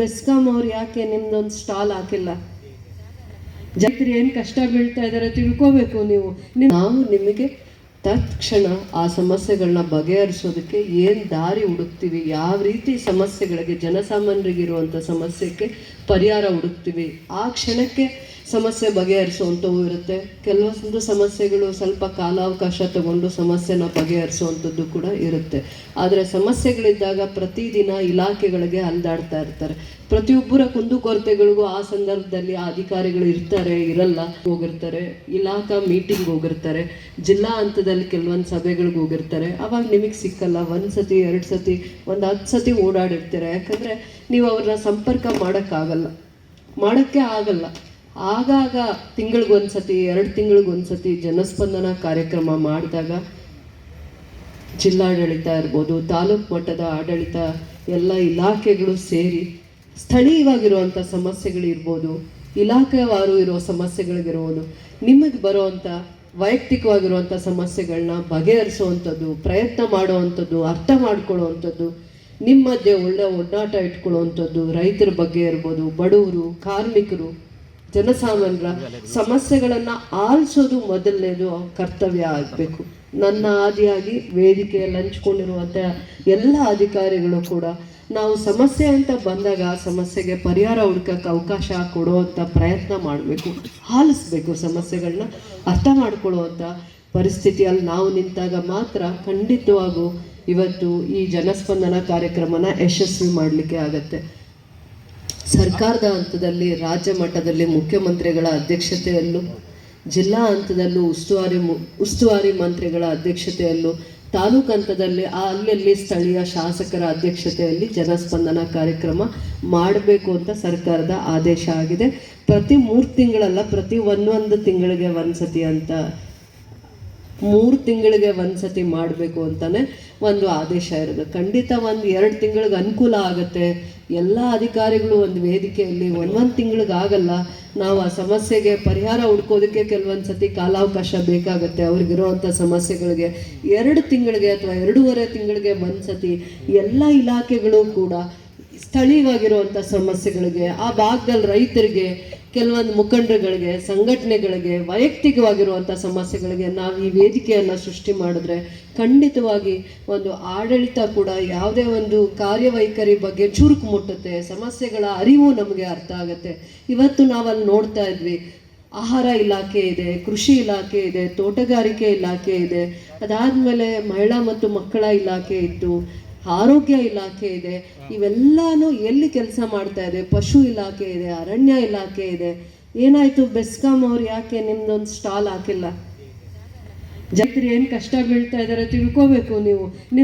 ಬೆಸ್ಕಾಂ ಅವ್ರು ಯಾಕೆ ನಿಮ್ದೊಂದು ಸ್ಟಾಲ್ ಹಾಕಿಲ್ಲ? ಜೈತ್ರಿ ಏನು ಕಷ್ಟ ಬೀಳ್ತಾ ಇದ್ದಾರೆ ತಿಳ್ಕೋಬೇಕು ನೀವು. ನಾವು ನಿಮಗೆ ತತ್ಕ್ಷಣ ಆ ಸಮಸ್ಯೆಗಳನ್ನ ಬಗೆಹರಿಸೋದಕ್ಕೆ ಏನು ದಾರಿ ಹುಡುಕ್ತೀವಿ? ಯಾವ ರೀತಿ ಸಮಸ್ಯೆಗಳಿಗೆ ಜನಸಾಮಾನ್ಯರಿಗಿರುವಂಥ ಸಮಸ್ಯೆಗೆ ಪರಿಹಾರ ಹುಡುಕ್ತೀವಿ? ಆ ಕ್ಷಣಕ್ಕೆ ಸಮಸ್ಯೆ ಬಗೆಹರಿಸುವಂಥವು ಇರುತ್ತೆ. ಕೆಲವೊಂದು ಸಮಸ್ಯೆಗಳು ಸ್ವಲ್ಪ ಕಾಲಾವಕಾಶ ತಗೊಂಡು ಸಮಸ್ಯೆನ ಬಗೆಹರಿಸುವಂಥದ್ದು ಕೂಡ ಇರುತ್ತೆ. ಆದರೆ ಸಮಸ್ಯೆಗಳಿದ್ದಾಗ ಪ್ರತಿದಿನ ಇಲಾಖೆಗಳಿಗೆ ಅಲ್ದಾಡ್ತಾ ಇರ್ತಾರೆ. ಪ್ರತಿಯೊಬ್ಬರ ಕುಂದುಕೊರತೆಗಳಿಗೂ ಆ ಸಂದರ್ಭದಲ್ಲಿ ಆ ಅಧಿಕಾರಿಗಳು ಇರ್ತಾರೆ, ಇರಲ್ಲ, ಹೋಗಿರ್ತಾರೆ. ಇಲಾಖಾ ಮೀಟಿಂಗ್ ಹೋಗಿರ್ತಾರೆ. ಜಿಲ್ಲಾ ಹಂತದಲ್ಲಿ ಕೆಲವೊಂದು ಸಭೆಗಳಿಗೆ ಹೋಗಿರ್ತಾರೆ. ಅವಾಗ ನಿಮಗೆ ಸಿಕ್ಕಲ್ಲ. ಒಂದು ಸತಿ ಎರಡು ಸತಿ ಒಂದು ಹತ್ತು ಸತಿ ಓಡಾಡಿರ್ತೀರ. ಯಾಕಂದರೆ ನೀವು ಅವ್ರನ್ನ ಸಂಪರ್ಕ ಮಾಡೋಕ್ಕಾಗಲ್ಲ. ಮಾಡೋಕ್ಕೆ ಆಗಲ್ಲ. ಆಗಾಗ ತಿಂಗಳಿಗೊಂದ್ಸತಿ ಎರಡು ತಿಂಗಳಿಗೊಂದ್ಸತಿ ಜನಸ್ಪಂದನ ಕಾರ್ಯಕ್ರಮ ಮಾಡಿದಾಗ ಜಿಲ್ಲಾಡಳಿತ ಇರ್ಬೋದು, ತಾಲೂಕು ಮಟ್ಟದ ಆಡಳಿತ, ಎಲ್ಲ ಇಲಾಖೆಗಳು ಸೇರಿ ಸ್ಥಳೀಯವಾಗಿರುವಂಥ ಸಮಸ್ಯೆಗಳಿರ್ಬೋದು, ಇಲಾಖೆವಾರು ಇರೋ ಸಮಸ್ಯೆಗಳಿಗಿರ್ಬೋದು, ನಿಮಗೆ ಬರುವಂಥ ವೈಯಕ್ತಿಕವಾಗಿರುವಂಥ ಸಮಸ್ಯೆಗಳನ್ನ ಬಗೆಹರಿಸುವಂಥದ್ದು, ಪ್ರಯತ್ನ ಮಾಡುವಂಥದ್ದು, ಅರ್ಥ ಮಾಡ್ಕೊಳ್ಳುವಂಥದ್ದು ನಿಮ್ಮ ಮಧ್ಯೆ ಒಳ್ಳೆ ಒಡನಾಟ ಇಟ್ಕೊಳ್ಳುವಂಥದ್ದು ರೈತರ ಬಗ್ಗೆ ಇರ್ಬೋದು, ಬಡವರು, ಕಾರ್ಮಿಕರು. ಜನಸಾಮಾನ್ಯರ ಸಮಸ್ಯೆಗಳನ್ನು ಆಲಿಸೋದು ಮೊದಲನೇದು ಕರ್ತವ್ಯ ಆಗಬೇಕು. ನನ್ನ ಆದಿಯಾಗಿ ವೇದಿಕೆಯಲ್ಲಿ ಹಂಚ್ಕೊಂಡಿರುವಂಥ ಎಲ್ಲ ಅಧಿಕಾರಿಗಳು ಕೂಡ ನಾವು ಸಮಸ್ಯೆ ಅಂತ ಬಂದಾಗ ಸಮಸ್ಯೆಗೆ ಪರಿಹಾರ ಹುಡ್ಕಕ್ಕೆ ಅವಕಾಶ ಕೊಡುವಂಥ ಪ್ರಯತ್ನ ಮಾಡಬೇಕು, ಆಲಿಸ್ಬೇಕು ಸಮಸ್ಯೆಗಳನ್ನ ಅರ್ಥ ಮಾಡ್ಕೊಳ್ಳುವಂಥ ಪರಿಸ್ಥಿತಿಯಲ್ಲಿ ನಾವು ನಿಂತಾಗ ಮಾತ್ರ ಖಂಡಿತವಾಗೂ ಇವತ್ತು ಈ ಜನಸ್ಪಂದನ ಕಾರ್ಯಕ್ರಮನ ಯಶಸ್ವಿ ಮಾಡಲಿಕ್ಕೆ ಆಗತ್ತೆ. ಸರ್ಕಾರದ ಹಂತದಲ್ಲಿ ರಾಜ್ಯ ಮಟ್ಟದಲ್ಲಿ ಮುಖ್ಯಮಂತ್ರಿಗಳ ಅಧ್ಯಕ್ಷತೆಯಲ್ಲೂ, ಜಿಲ್ಲಾ ಹಂತದಲ್ಲೂ ಉಸ್ತುವಾರಿ ಉಸ್ತುವಾರಿ ಮಂತ್ರಿಗಳ ಅಧ್ಯಕ್ಷತೆಯಲ್ಲೂ, ತಾಲೂಕು ಹಂತದಲ್ಲಿ ಅಲ್ಲಲ್ಲಿ ಸ್ಥಳೀಯ ಶಾಸಕರ ಅಧ್ಯಕ್ಷತೆಯಲ್ಲಿ ಜನಸ್ಪಂದನ ಕಾರ್ಯಕ್ರಮ ಮಾಡಬೇಕು ಅಂತ ಸರ್ಕಾರದ ಆದೇಶ ಆಗಿದೆ. ಪ್ರತಿ ಮೂರು ತಿಂಗಳಲ್ಲ, ಪ್ರತಿ ಒಂದೊಂದು ತಿಂಗಳಿಗೆ ಒಂದ್ಸತಿ ಅಂತ, ಮೂರು ತಿಂಗಳಿಗೆ ಒಂದ್ಸತಿ ಮಾಡಬೇಕು ಅಂತಲೇ ಒಂದು ಆದೇಶ ಇರೋದು. ಖಂಡಿತ ಒಂದು ಎರಡು ತಿಂಗಳಿಗೆ ಅನುಕೂಲ ಆಗುತ್ತೆ. ಎಲ್ಲ ಅಧಿಕಾರಿಗಳು ಒಂದು ವೇದಿಕೆಯಲ್ಲಿ ಒಂದು ಒಂದು ತಿಂಗಳಿಗಾಗಲ್ಲ, ನಾವು ಆ ಸಮಸ್ಯೆಗೆ ಪರಿಹಾರ ಹುಡ್ಕೋದಕ್ಕೆ ಕೆಲವೊಂದು ಸತಿ ಕಾಲಾವಕಾಶ ಬೇಕಾಗುತ್ತೆ. ಅವ್ರಿಗಿರೋವಂಥ ಸಮಸ್ಯೆಗಳಿಗೆ ಎರಡು ತಿಂಗಳಿಗೆ ಅಥವಾ ಎರಡೂವರೆ ತಿಂಗಳಿಗೆ ಒಂದು ಸತಿ ಎಲ್ಲ ಇಲಾಖೆಗಳು ಕೂಡ ಸ್ಥಳೀಯವಾಗಿರುವಂಥ ಸಮಸ್ಯೆಗಳಿಗೆ, ಆ ಭಾಗದಲ್ಲಿ ರೈತರಿಗೆ ಕೆಲವೊಂದು ಮುಖಂಡರುಗಳಿಗೆ, ಸಂಘಟನೆಗಳಿಗೆ ವೈಯಕ್ತಿಕವಾಗಿರುವಂಥ ಸಮಸ್ಯೆಗಳಿಗೆ ನಾವು ಈ ವೇದಿಕೆಯನ್ನು ಸೃಷ್ಟಿ ಮಾಡಿದ್ರೆ ಖಂಡಿತವಾಗಿ ಒಂದು ಆಡಳಿತ ಕೂಡ ಯಾವುದೇ ಒಂದು ಕಾರ್ಯವೈಖರಿ ಬಗ್ಗೆ ಚುರುಕು ಮುಟ್ಟುತ್ತೆ, ಸಮಸ್ಯೆಗಳ ಅರಿವು ನಮಗೆ ಅರ್ಥ ಆಗುತ್ತೆ. ಇವತ್ತು ನಾವಲ್ಲಿ ನೋಡ್ತಾ ಇದ್ವಿ, ಆಹಾರ ಇಲಾಖೆ ಇದೆ, ಕೃಷಿ ಇಲಾಖೆ ಇದೆ, ತೋಟಗಾರಿಕೆ ಇಲಾಖೆ ಇದೆ. ಅದಾದಮೇಲೆ ಮಹಿಳಾ ಮತ್ತು ಮಕ್ಕಳ ಇಲಾಖೆ ಇತ್ತು ಆರೋಗ್ಯ ಇಲಾಖೆ ಇದೆ. ಇವೆಲ್ಲಾನು ಎಲ್ಲಿ ಕೆಲಸ ಮಾಡ್ತಾ ಇದೆ? ಪಶು ಇಲಾಖೆ ಇದೆ, ಅರಣ್ಯ ಇಲಾಖೆ ಇದೆ. ಏನಾಯ್ತು? ಬೆಸ್ಕಾಂ ಅವ್ರು ಯಾಕೆ ನಿಮ್ದೊಂದು ಸ್ಟಾಲ್ ಹಾಕಿಲ್ಲ? ಜೈತ್ರಿ ಏನು ಕಷ್ಟ ಬೀಳ್ತಾ ಇದ್ದಾರೆ ತಿಳ್ಕೋಬೇಕು ನೀವು.